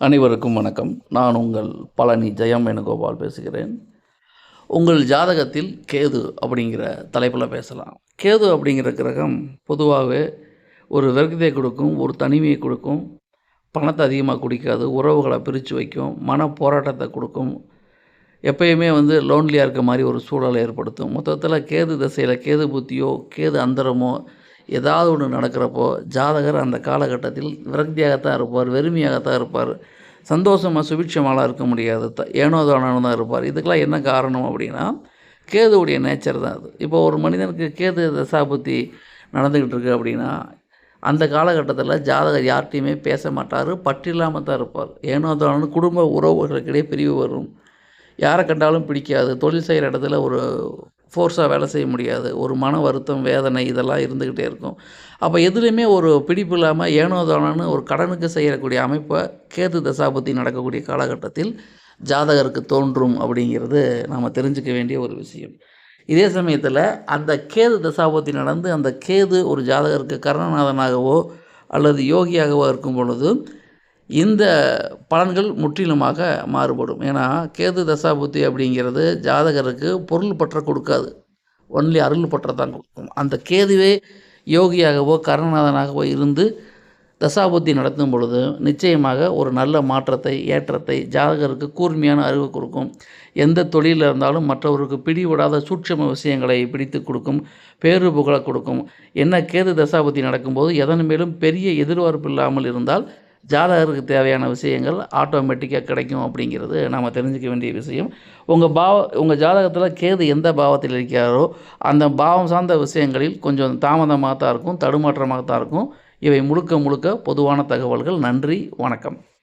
அனைவருக்கும் வணக்கம். நான் உங்கள் பழனி ஜெயம் வேணுகோபால் பேசுகிறேன். உங்கள் ஜாதகத்தில் கேது அப்படிங்கிற தலைப்பில் பேசலாம். கேது அப்படிங்கிற கிரகம் பொதுவாகவே ஒரு விரக்தியை கொடுக்கும் ஒரு தனிமையை கொடுக்கும் பணத்தை அதிகமாக குடிக்காது உறவுகளை பிரித்து வைக்கும் மன போராட்டத்தை கொடுக்கும் எப்பயுமே வந்து லோன்லியாக இருக்க மாதிரி ஒரு சூழலை ஏற்படுத்தும். மொத்தத்தில் கேது திசையில் கேது புத்தியோ கேது அந்தரமோ ஏதாவது ஒன்று நடக்கிறப்போ ஜாதகர் அந்த காலகட்டத்தில் விரக்தியாகத்தான் இருப்பார் வெறுமையாகத்தான் இருப்பார். சந்தோஷமாக சுபிட்சமாலாம் இருக்க முடியாது. த ஏனோ தானோ தான் இருப்பார். இதுக்கெல்லாம் என்ன காரணம் அப்படின்னா கேதுவுடைய நேச்சர் தான் அது. இப்போ ஒரு மனிதனுக்கு கேது தசாபுத்தி நடந்துக்கிட்டு இருக்கு அப்படின்னா அந்த காலகட்டத்தில் ஜாதகர் யார்கிட்டையுமே பேச மாட்டார் பற்றில்லாமல் தான் இருப்பார். ஏனோ தானோன்னு குடும்ப உறவுகளுக்கிடையே பிரிவு வரும். யாரை கண்டாலும் பிடிக்காது. தொழில் செய்கிற இடத்துல ஒரு ஃபோர்ஸாக வேலை செய்ய முடியாது. ஒரு மன வருத்தம் வேதனை இதெல்லாம் இருந்துக்கிட்டே இருக்கும். அப்போ எதுலேயுமே ஒரு பிடிப்பு இல்லாமல் ஏனோ தானோன்னு ஒரு கடனுக்கு செய்யக்கூடிய அமைப்பை கேது தசாபத்தி நடக்கக்கூடிய காலகட்டத்தில் ஜாதகருக்கு தோன்றும் அப்படிங்கிறது நாம் தெரிஞ்சுக்க வேண்டிய ஒரு விஷயம். இதே சமயத்தில் அந்த கேது தசாபத்தி நடந்து அந்த கேது ஒரு ஜாதகருக்கு கருணநாதனாகவோ அல்லது யோகியாகவோ இருக்கும் பொழுது இந்த பலன்கள் முற்றிலுமாக மாறுபடும். ஏன்னா கேது தசாபுத்தி அப்படிங்கிறது ஜாதகருக்கு பொருள் பற்ற கொடுக்காது. ஒன்லி அருள் பற்ற தான் கொடுக்கும். அந்த கேதுவே யோகியாகவோ கருணநாதனாகவோ இருந்து தசாபுத்தி நடத்தும் பொழுது நிச்சயமாக ஒரு நல்ல மாற்றத்தை ஏற்றத்தை ஜாதகருக்கு கூர்மையான அறிவு கொடுக்கும். எந்த தொழிலில் இருந்தாலும் மற்றவருக்கு பிடிவிடாத சூட்சம விஷயங்களை பிடித்து கொடுக்கும் பேரு புகழ கொடுக்கும். என்ன கேது தசாபுத்தி நடக்கும்போது எதன் மேலும் பெரிய எதிர்பார்ப்பு இல்லாமல் இருந்தால் ஜாதகருக்கு தேவையான விஷயங்கள் ஆட்டோமேட்டிக்காக கிடைக்கும் அப்படிங்கிறது நாம் தெரிஞ்சுக்க வேண்டிய விஷயம். உங்கள் பாவ உங்கள் ஜாதகத்தில் கேது எந்த பாவத்தில் இருக்கிறாரோ அந்த பாவம் சார்ந்த விஷயங்களில் கொஞ்சம் தாமதமாக தான் இருக்கும் தடுமாற்றமாக தான் இருக்கும். இவை முழுக்க முழுக்க பொதுவான தகவல்கள். நன்றி வணக்கம்.